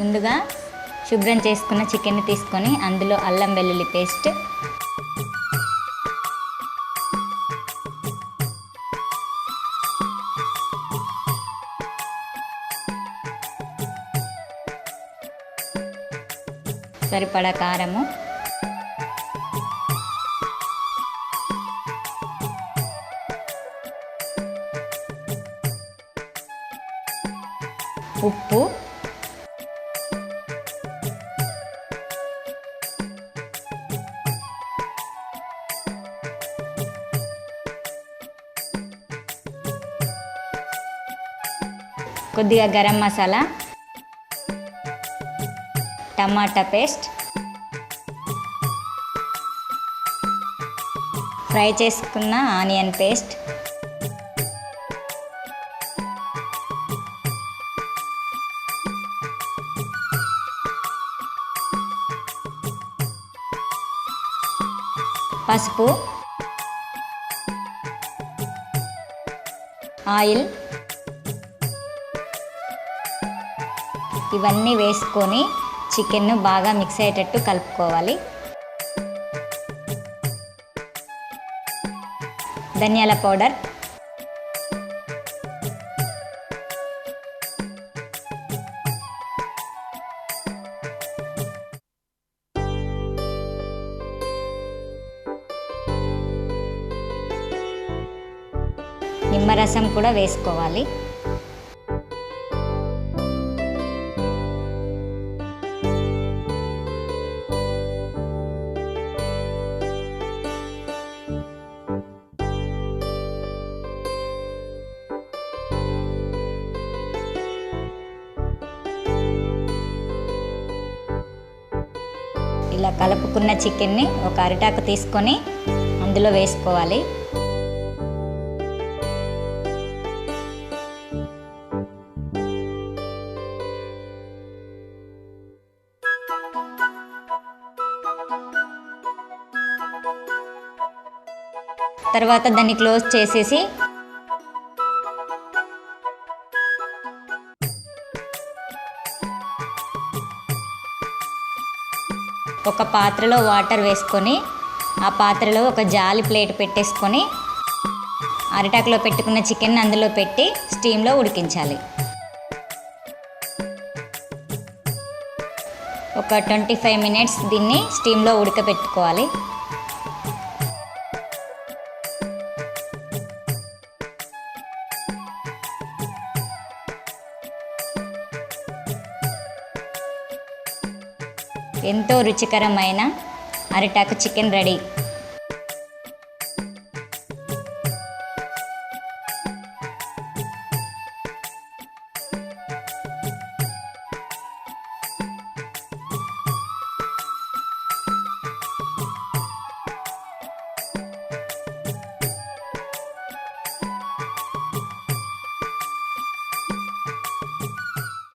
ముందుగా శుభ్రం చేసుకున్న చికెన్ తీసుకొని అందులో అల్లం వెల్లుల్లి పేస్ట్. సరిపడా కారము. ఉప్పు. కొద్దిగా garam masala tomato paste fry చేసుకున్న ఆనియన్ పేస్ట్ పసుపు ఆయిల్ ఇవన్నీ వేసుకొని చికెన్ను బాగా మిక్స్ అయ్యేటట్టు కలుపుకోవాలి. ధనియాల పౌడర్. నిమ్మరసం కూడా వేసుకోవాలి. ఇలా కలుపుకున్న చికెన్ని ఒక అరిటాకు తీసుకొని అందులో వేసుకోవాలి. తర్వాత దాన్ని క్లోజ్ చేసేసి ఒక పాత్రలో వాటర్ వేసుకొని ఆ పాత్రలో ఒక జాలి ప్లేట్ పెట్టేసుకొని అరిటాకులో పెట్టుకున్న చికెన్ అందులో పెట్టి స్టీమ్లో ఉడికించాలి. ఒక ట్వంటీ ఫైవ్ మినిట్స్ దీన్ని స్టీమ్లో ఉడకపెట్టుకోవాలి ఎంతో రుచికరమైన అరిటాకు చికెన్ రెడీ.